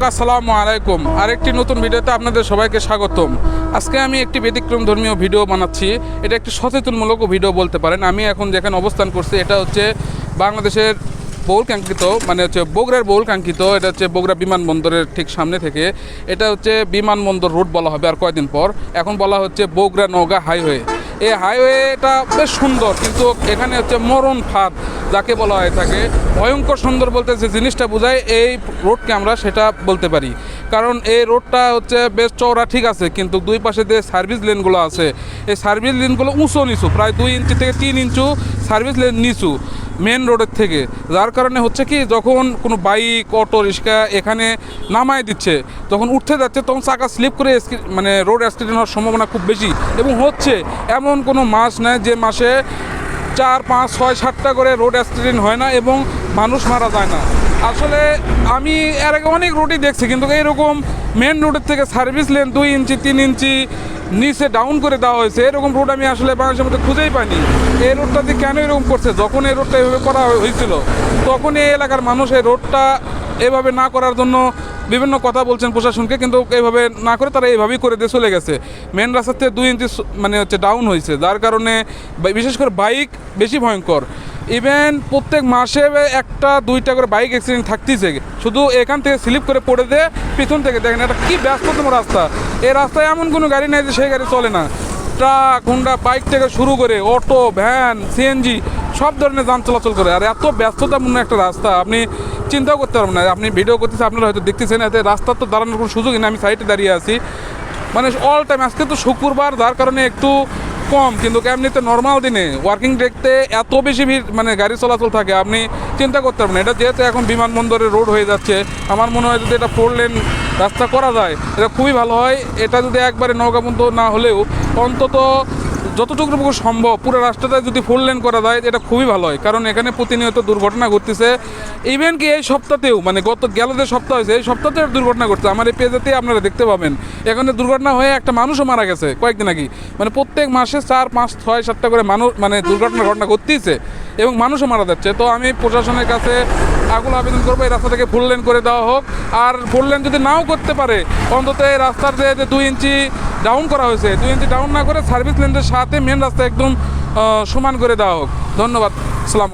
আসসালামু আলাইকুম। আরেকটি নতুন ভিডিওতে আপনাদের সবাইকে স্বাগতম। আজকে আমি একটি ব্যতিক্রম ধর্মীয় ভিডিও বানাচ্ছি। এটা একটি সচেতনমূলক ভিডিও বলতে পারেন। আমি এখন যেখানে অবস্থান করছি, এটা হচ্ছে বাংলাদেশের বহুল কাঙ্ক্ষিত মানে হচ্ছে বগুড়ার বহুল কাঙ্ক্ষিত, এটা হচ্ছে বগুড়া বিমানবন্দরের ঠিক সামনে থেকে। এটা হচ্ছে বিমানবন্দর রোড বলা হবে আর কয়েকদিন পর। এখন বলা হচ্ছে বগুড়া নওগাঁ হাইওয়ে। এই হাইওয়েটা বেশ সুন্দর, কিন্তু এখানে হচ্ছে মরণ ফাঁদ যাকে বলা হয়ে থাকে। ভয়ঙ্কর সুন্দর বলতে যে জিনিসটা বোঝায়, এই রোডকে আমরা সেটা বলতে পারি। কারণ এই রোডটা হচ্ছে বেশ চওড়া, ঠিক আছে, কিন্তু দুই পাশে যে সার্ভিস লেনগুলো আছে, এই সার্ভিস লেনগুলো উঁচু নিচু, প্রায় দুই ইঞ্চি থেকে তিন ইঞ্চু সার্ভিস লেন নিচু মেন রোডের থেকে। যার কারণে হচ্ছে কি, যখন কোনো বাইক অটো রিক্সা এখানে নামায় দিচ্ছে যখন উঠতে যাচ্ছে, তখন চাকা স্লিপ করে মানে রোড অ্যাক্সিডেন্ট হওয়ার সম্ভাবনা খুব বেশি। এবং হচ্ছে, এমন কোনো মাস নেয় যে মাসে চার, পাঁচ, ছয়, সাতটা করে রোড অ্যাক্সিডেন্ট হয় না এবং মানুষ মারা যায় না। আসলে আমি এর আগে অনেক রোডই দেখছি, কিন্তু এইরকম মেন রোডের থেকে সার্ভিস লেন দুই ইঞ্চি, তিন ইঞ্চি নিচে ডাউন করে দেওয়া হয়েছে, এরকম রোড আমি আসলে বাংলাদেশের মধ্যে খুঁজেই পাইনি। এই রোডটা দিয়ে কেন এরকম করছে, যখন এই রোডটা এভাবে করা হয়েছিল তখন এই এলাকার মানুষ এই রোডটা এভাবে না করার জন্য বিভিন্ন কথা বলছেন প্রশাসনকে, কিন্তু এইভাবে না করে তারা এইভাবেই করে দিয়ে চলে গেছে। মেন রাস্তার থেকে দুই ইঞ্চি মানে হচ্ছে ডাউন হয়েছে, যার কারণে বিশেষ করে বাইক বেশি ভয়ঙ্কর। ইভেন প্রত্যেক মাসে একটা, দুইটা করে বাইক অ্যাক্সিডেন্ট থাকতেইছে শুধু এখান থেকে স্লিপ করে পড়ে দেয় পিছন থেকে দেখেন এটা কি ব্যস্ততম রাস্তা। এই রাস্তায় এমন কোনো গাড়ি নেই যে সেই গাড়ি চলে না। ট্রাক হুন্ডা বাইক থেকে শুরু করে অটো ভ্যান সিএনজি সব ধরনের যান চলাচল করে। আর এত ব্যস্ততাপূর্ণ একটা রাস্তা। আপনি চিন্তাও করতে পারবেন না। আপনি ভিডিও করতেছেন, আপনারা হয়তো দেখতেছেন, এতে রাস্তার তো দাঁড়ানোর কোনো সুযোগই না আমি সাইডে দাঁড়িয়ে আছি। মানে অল টাইম আজকে তো শুক্রবার, যার কারণে একটু কম, কিন্তু এমনিতে নর্মাল দিনে ওয়ার্কিং ডেতে এত বেশি ভিড় মানে গাড়ি চলাচল থাকে, আপনি চিন্তা করতে পারবেন। এটা যেহেতু এখন বিমানবন্দরের রোড হয়ে যাচ্ছে, আমার মনে হয় যদি এটা ফোর লেন রাস্তা করা যায়, এটা খুবই ভালো হয়। এটা যদি একবারে নৌকা বন্ধ না হলেও, অন্তত যতটুকু সম্ভব পুরো রাস্তাটা যদি ফুল লেন করা যায়, এটা খুবই ভালো হয়। কারণ এখানে প্রতিনিয়ত দুর্ঘটনা ঘটতেছে। ইভেন কি এই সপ্তাহতেও মানে গত, গেল যে সপ্তাহ হয়েছে, এই সপ্তাহতেও দুর্ঘটনা ঘটছে। আমার এই পেজেতে আপনারা দেখতে পাবেন। এখানে দুর্ঘটনা হয়ে একটা মানুষও মারা গেছে কয়েকদিন আগে। মানে প্রত্যেক মাসে চার, পাঁচ, ছয়, সাতটা করে মানুষ মানে দুর্ঘটনা, ঘটনা ঘটতেইছে। এবং মানুষও মারা যাচ্ছে। তো আমি প্রশাসনের কাছে আগুলো আবেদন করব, এই রাস্তাটাকে ফুল লেন করে দেওয়া হোক। আর ফুল লেন যদি নাও করতে পারে, অন্তত এই রাস্তার যে দুই ইঞ্চি ডাউন করা হয়েছে, দুই ইঞ্চি ডাউন না করে সার্ভিস লেনের সাথে মেন রাস্তা একদম সমান করে দেওয়া হোক। ধন্যবাদ। সালাম